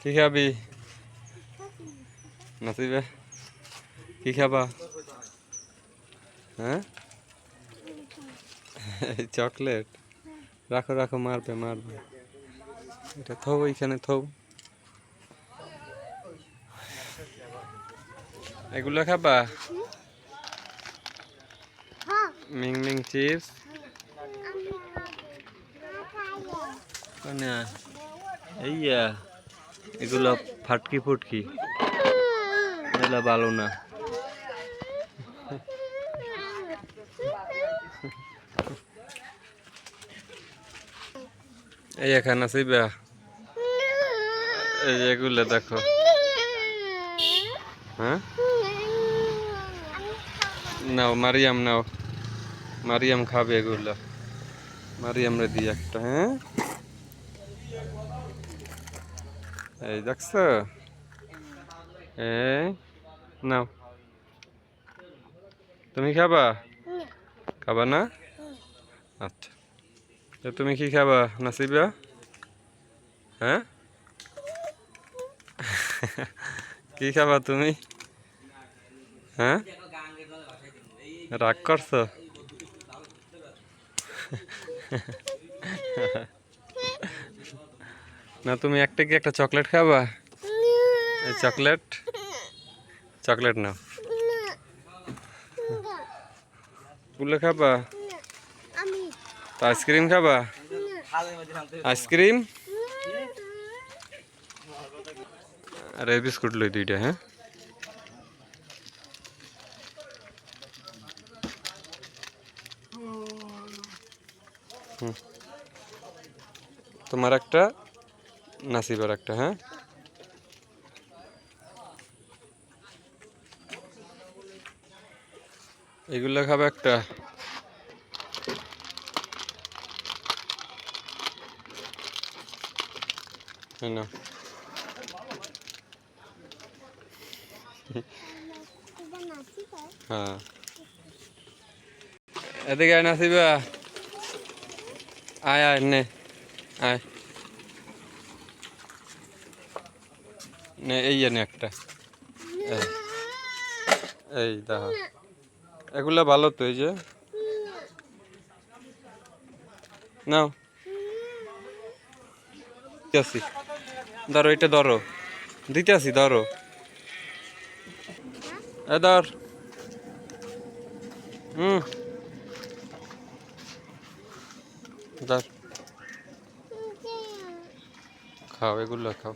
কি খাবি? নাসিবে কি খাবা? হ্যাঁ? চকলেট। রাখো রাখো মারবে মারবে। এটা থৌ এইখানে থৌ। এগুলো খাবা? মিং মিং চিপস? আমি না। এইয়া। এগুলো ফাটকি ফুটকি। এগুলো ভালো না। এই এখানে সিবা এই এগুলো দেখো। হ্যাঁ? নাও, মারিয়াম নাও। মারিয়াম খাবে এগুলো। মারিয়াম রে দিই একটা হ্যাঁ? এই দেখছ এই নাও তুমি খাবা খাবা না আচ্ছা তো তুমি কি খাবা নাসিবা হ্যাঁ কি খাবা তুমি হ্যাঁ রাগ করছ না, তুমি একটা কি একটা চকলেট খাবা? চকলেট? চকলেট নাও। গুলো খাবা? তো আইসক্রিম খাবা? আইসক্রিম? আর এই বিস্কুট লই দুইটা হ্যাঁ? তোমার একটা নাসিবার একটা হ্যাঁ? এগুলো খাবে একটা। এটা হ্যাঁ। এদিকে নাসিবা। আয় আয় নে। আয়। নে, এই নে একটা। এই দেখো এগুলা ভালো তো, এই যে। নাও। দিতেছি। ধরো, এটা ধরো। দিতেছি, ধরো। এ, ধর। হুম। ধর। খাও, এগুলো খাও।